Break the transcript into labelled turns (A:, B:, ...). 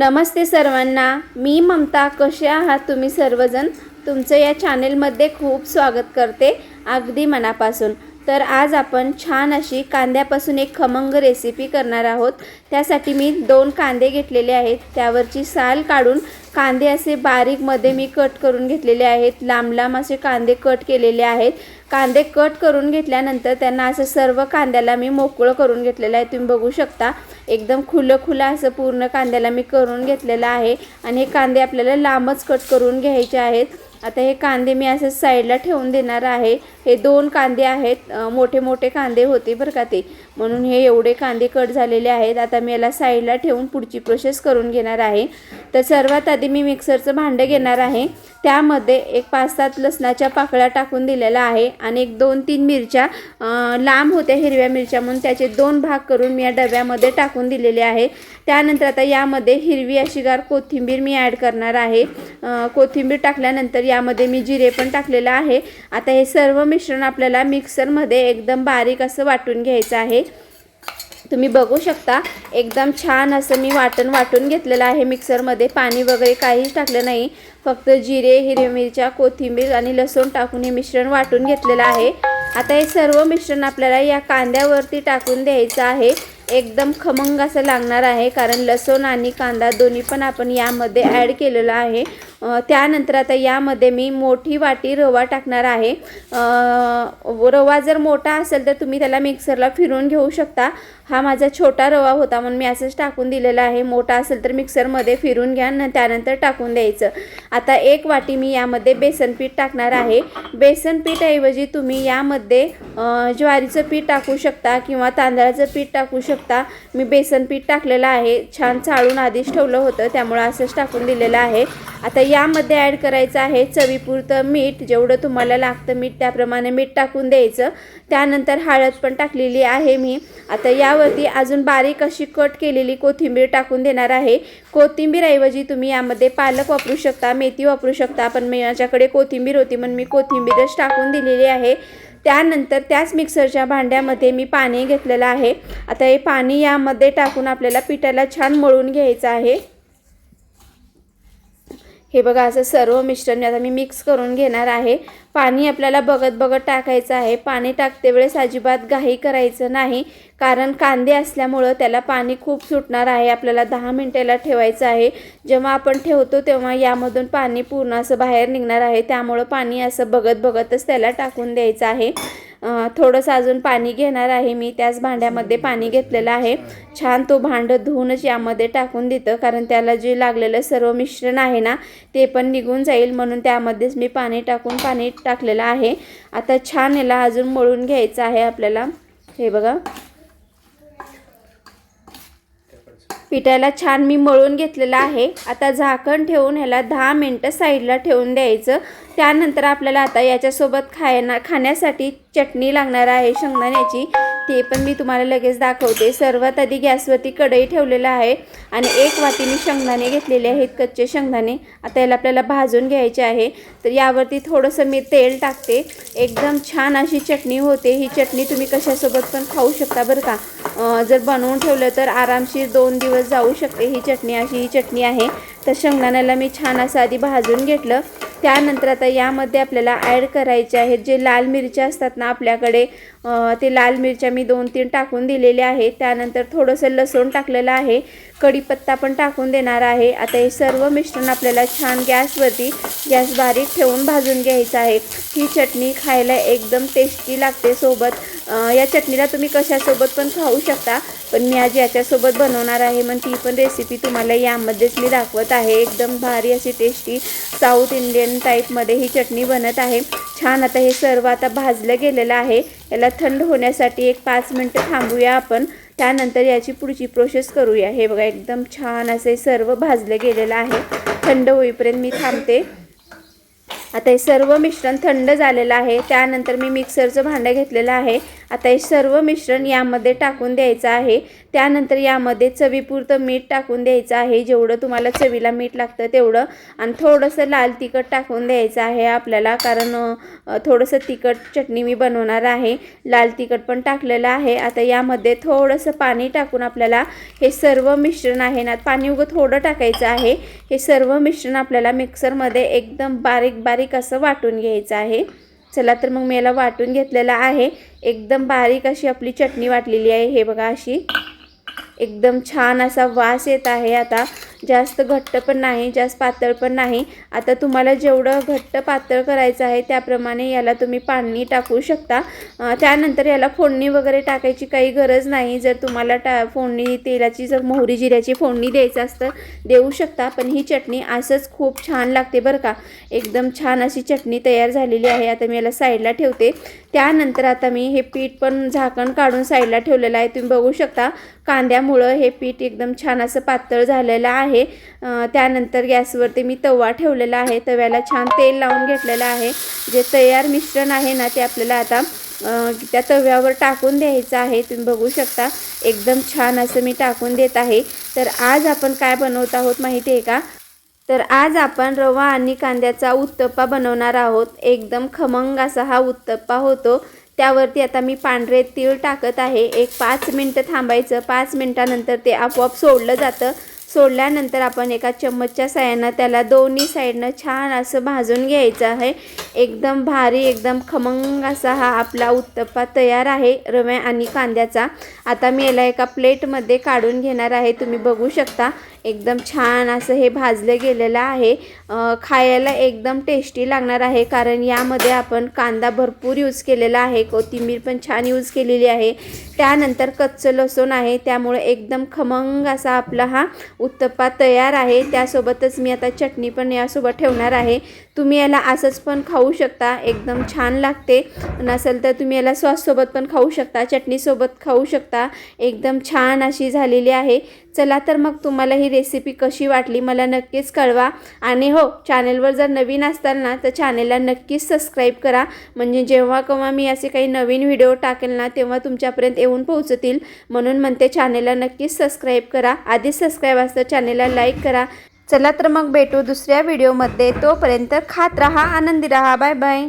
A: नमस्ते सर्वांना. मी ममता. कसे आहात तुम्ही सर्वजण? तुमचं या चॅनेलमध्ये खूप स्वागत करते. अगदी मनापासून. तर आज आपण छान अशी कांद्यापासून एक खमंग रेसिपी करणार आहोत. त्यासाठी मी दोन कांदे घेतलेले आहेत. त्यावरची साल काढून कांदे असे बारीकमध्ये मी कट करून घेतलेले आहेत. लांब लांब असे कांदे कट केलेले आहेत. कांदे कट करून घेतल्यानंतर त्यांना असं सर्व कांद्याला मी मोकळं करून घेतलेलं आहे. तुम्ही बघू शकता एकदम खुलं खुलं असं पूर्ण कांद्याला मी करून घेतलेलं आहे. आणि हे कांदे आपल्याला लांबच कट करून घ्यायचे आहेत. आता हे कांदे मी असं साईडला ठेवून देणार आहे. हे दोन कांदे आहेत. मोठे मोठे कांदे होते बरं का ते. म्हणून हे एवढे कांदे कट झालेले आहेत. आता मी याला साईडला ठेवून पुढची प्रोसेस करून घेणार आहे. तर सर्वात आधी मी मिक्सरचं भांडं घेणार आहे. त्यामध्ये एक पाच सात लसणाच्या पाकळ्या टाकून दिलेल्या आहे आणि एक दोन तीन मिरच्या लांब होत्या हिरव्या मिरच्या म्हणून त्याचे दोन भाग करून मी या डब्यामध्ये टाकून दिलेले आहे. त्यानंतर आता यामध्ये हिरवी अशी गार कोथिंबीर मी ॲड करणार आहे. कोथिंबीर टाकल्यानंतर यामध्ये मी जिरे पण टाकलेलं आहे. आता हे सर्व मिश्रण आपल्याला मिक्सरमध्ये एकदम बारीक असं वाटून घ्यायचं आहे. तुम्ही बघू शकता. एकदम छान असं मी वाटण वाटून घेतलेलं आहे मिक्सरमध्ये. पाणी वगैरे काहीच टाकलं नाही. फक्त जिरे हिरव्या मिरच्या कोथिंबीर आणि लसूण टाकून हे मिश्रण वाटून घेतलेलं आहे. आता हे सर्व मिश्रण आपल्याला या कांद्यावरती टाकून द्यायचं आहे. एकदम खमंग असं लागणार आहे कारण लसूण आणि कांदा दोन्ही पण आपण यामध्ये ॲड केलेलं आहे. त्यानंतर आता यामध्ये मी मोठी वाटी रवा टाकणार आहे. रवा जर मोठा असेल तर तुम्ही त्याला मिक्सरला फिरून घेऊ शकता. हा माझा छोटा रवा होता म्हणून मी असंच टाकून दिलेला आहे. मोठा असेल तर मिक्सरमध्ये फिरून घ्या न त्यानंतर टाकून द्यायचं. आता एक वाटी मी यामध्ये बेसन पीठ टाकणार आहे. बेसन पीठऐवजी तुम्ही यामध्ये ज्वारीचं पीठ टाकू शकता किंवा तांदळाचं पीठ टाकू शकता. मी बेसन पीठ टाकलेलं आहे. छान चाळून आधीच ठेवलं होतं त्यामुळं असंच टाकून दिलेलं आहे. आता यामध्ये ॲड करायचं आहे चवीपुरतं मीठ. जेवढं तुम्हाला लागतं मीठ त्याप्रमाणे मीठ टाकून द्यायचं. त्यानंतर हळद पण टाकलेली आहे मी. आता यावरती अजून बारीक अशी कट केलेली कोथिंबीर टाकून देणार आहे. कोथिंबीरऐवजी तुम्ही यामध्ये पालक वापरू शकता मेथी वापरू शकता. पण मी माझ्याकडे कोथिंबीर होती म्हणून मी कोथिंबीरच टाकून दिलेली आहे. त्यानंतर त्याच मिक्सरच्या भांड्यामध्ये मी पाणी घेतलेलं आहे. आता हे पाणी यामध्ये टाकून आपल्याला पिठाला छान मळून घ्यायचं आहे. हे बघा असं सर्व मिश्रण आता मी मिक्स करून घेणार आहे. पाणी आपल्याला बघत बघत टाकायचं आहे. पाणी टाकते वेळेस अजिबात घाई करायचं नाही. कारण कांदे असल्यामुळं त्याला पाणी खूप सुटणार आहे. आपल्याला दहा मिनटाला ठेवायचं आहे. जेव्हा आपण ठेवतो तेव्हा यामधून पाणी पूर्ण असं बाहेर निघणार आहे. त्यामुळं पाणी असं बघत बघतच त्याला टाकून द्यायचं आहे. थोडंसं अजून पाणी घेणार आहे. मी त्याच भांड्यामध्ये पाणी घेतलेलं आहे. छान तो भांडं धुवूनच यामध्ये टाकून देतं. कारण त्याला जे लागलेलं सर्व मिश्रण आहे ना ते पण निघून जाईल. म्हणून त्यामध्येच मी पाणी टाकून पाणी टाकलेलं आहे. आता छान याला अजून मळून घ्यायचं आहे आपल्याला. हे बघा. पिठाला छान मी मळून घेतलेलं आहे. आता झाकण ठेवून ह्याला दहा मिनटं साईडला ठेवून द्यायचं. त्यानंतर आपल्याला आता याच्यासोबत खायना खाण्यासाठी चटणी लागणार आहे शेंगदाण्याची. ते पण मी तुम्हाला लगेच दाखवते. सर्वात आधी गॅसवरती कढई ठेवलेलं आहे आणि एक वाटी मी शेंगदाणे घेतलेले आहेत कच्चे शेंगदाणे. आता याला आपल्याला भाजून घ्यायचे आहे. तर यावरती थोडंसं मी तेल टाकते. एकदम छान अशी चटणी होते. ही चटणी तुम्ही कशासोबत पण खाऊ शकता बरं का. जर बनवून ठेवलं तर आरामशीर दोन दिवस जाऊ शकते ही चटणी. अशी ही चटणी आहे. तर शेंगदाण्याला मी छान असं आधी भाजून घेतलं. त्यानंतर आता यामध्ये आपल्याला ॲड करायचे आहेत जे लाल मिरच्या असतात ना आपल्याकडे ते लाल मिरच्या मी दोन तीन टाकून दिलेले आहे त्यानंतर थोडंसं लसूण टाकलेलं आहे. कढीपत्ता पण टाकून देणार आहे. आता हे सर्व मिश्रण आपल्याला छान गॅसवरती गॅस बारीक ठेवून भाजून घ्यायचं आहे. ही चटणी खायला एकदम टेस्टी लागते सोबत. या चटणीला तुम्ही कशासोबत पण खाऊ शकता पण मी आज याच्यासोबत बनवणार आहे मग ती पण रेसिपी तुम्हाला यामध्येच मी दाखवत आहे. एकदम भारी अशी टेस्टी साऊथ इंडियन टाईपमध्ये ही चटणी बनत आहे. छान आता हे सर्व आता भाजलं गेलेलं आहे. याला थंड होण्यासाठी एक पाच मिनटं थांबूया आपण. त्यानंतर याची पुढची प्रोसेस करूया. हे बघा एकदम छान असे सर्व भाजलं गेलेलं आहे. थंड होईपर्यंत मी थांबते. आता हे सर्व मिश्रण थंड झालेलं आहे. त्यानंतर मी मिक्सरचं भांडं घेतलेलं आहे. आता हे सर्व मिश्रण यामध्ये टाकून द्यायचं आहे. त्यानंतर यामध्ये चवीपुरतं मीठ टाकून द्यायचं आहे. जेवढं तुम्हाला चवीला मीठ लागतं तेवढं. आणि थोडंसं लाल तिखट टाकून द्यायचं आहे आपल्याला. कारण थोडंसं तिखट चटणी मी बनवणार आहे. लाल तिखट पण टाकलेलं आहे. आता यामध्ये थोडंसं पाणी टाकून आपल्याला हे सर्व मिश्रण आहे ना पाणी उगं थोडं टाकायचं आहे. हे सर्व मिश्रण आपल्याला मिक्सरमध्ये एकदम बारीक बारीक असं वाटून घ्यायचं आहे. चला तर मग मी याला वाटून घेतलेलं आहे. एकदम बारीक अशी आपली चटणी वाटलेली आहे. हे बघा अशी. एकदम छान असा वास येत आहे आता. जास्त घट्ट पण नाही जास्त पातळ पण नाही. आता तुम्हाला जेवढं घट्ट पातळ करायचं आहे त्याप्रमाणे याला तुम्ही पाणी टाकू शकता. त्यानंतर याला फोडणी वगैरे टाकायची काही गरज नाही. जर तुम्हाला टा फोडणी तेलाची जर मोहरी जिऱ्याची फोडणी द्यायचं असतं देऊ शकता. पण ही चटणी असंच खूप छान लागते बरं का. एकदम छान अशी चटणी तयार झालेली आहे. आता मी याला साईडला ठेवते. त्यानंतर आता मी हे पीठ पण झाकण काढून साईडला ठेवलेलं आहे. तुम्ही बघू शकता कांद्यामुळं हे पीठ एकदम छान असं पातळ झालेलं आहे. आहे. त्यानंतर गॅसवरती मी तवा ठेवलेला आहे. तव्याला छान तेल लावून घेतलेलं आहे. जे तयार मिश्रण आहे ना ते आपल्याला आता त्या तव्यावर टाकून द्यायचं आहे. तुम्ही बघू शकता एकदम छान असं मी टाकून देत आहे. तर आज आपण काय बनवत आहोत माहिती आहे का? तर आज आपण रवा आणि कांद्याचा उत्तप्पा बनवणार आहोत. एकदम खमंग असा हा उत्तप्पा होतो. त्यावरती आता मी पांढरे तीळ टाकत आहे. एक पाच मिनटं थांबायचं. पाच मिनटानंतर ते आपोआप सोडलं जातं. सोडल्यानंतर आपण एका चम्मचच्या साह्यानं त्याला दोन्ही साईडनं छान असं भाजून घ्यायचं आहे. एकदम भारी एकदम खमंग असा हा आपला उत्तप्पा तयार आहे रव्या आणि कांद्याचा. आता मी याला एका प्लेटमध्ये काढून घेणार आहे. तुम्ही बघू शकता एकदम छान असं हे भाजलं गेलेलं आहे. खायला एकदम टेस्टी लागणार आहे कारण यामध्ये आपण कांदा भरपूर यूज केलेला आहे. कोथिंबीर पण छान यूज केलेली आहे. त्यानंतर कच्चं लसूण आहे. त्यामुळे एकदम खमंग असा आपला हा उत्तप्पा तयार आहे. त्यासोबतच मी आता चटणी पण यासोबत ठेवणार आहे. तुम्ही याला असंच पण खाऊ शकता एकदम छान लागते. नसेल तर तुम्ही याला सॉससोबत पण खाऊ शकता चटणीसोबत खाऊ शकता. एकदम छान अशी झालेली आहे. चला तर मग तुम्हाला ही रेसिपी कशी वाटली मला नक्कीच कळवा. आणि हो चॅनेलवर जर नवीन असताल ना तर चॅनेलला नक्कीच सबस्क्राईब करा. म्हणजे जेव्हा केव्हा मी असे काही नवीन व्हिडिओ टाकेल ना तेव्हा तुमच्यापर्यंत येऊन पोहोचतील. म्हणून म्हणते चॅनेलला नक्कीच सबस्क्राईब करा. आधीच सबस्क्राईब असतं चॅनेलला लाईक करा. चला तर मग भेटू दुसऱ्या व्हिडिओमध्ये तोपर्यंत खात रहा आनंदी रहा. Bye bye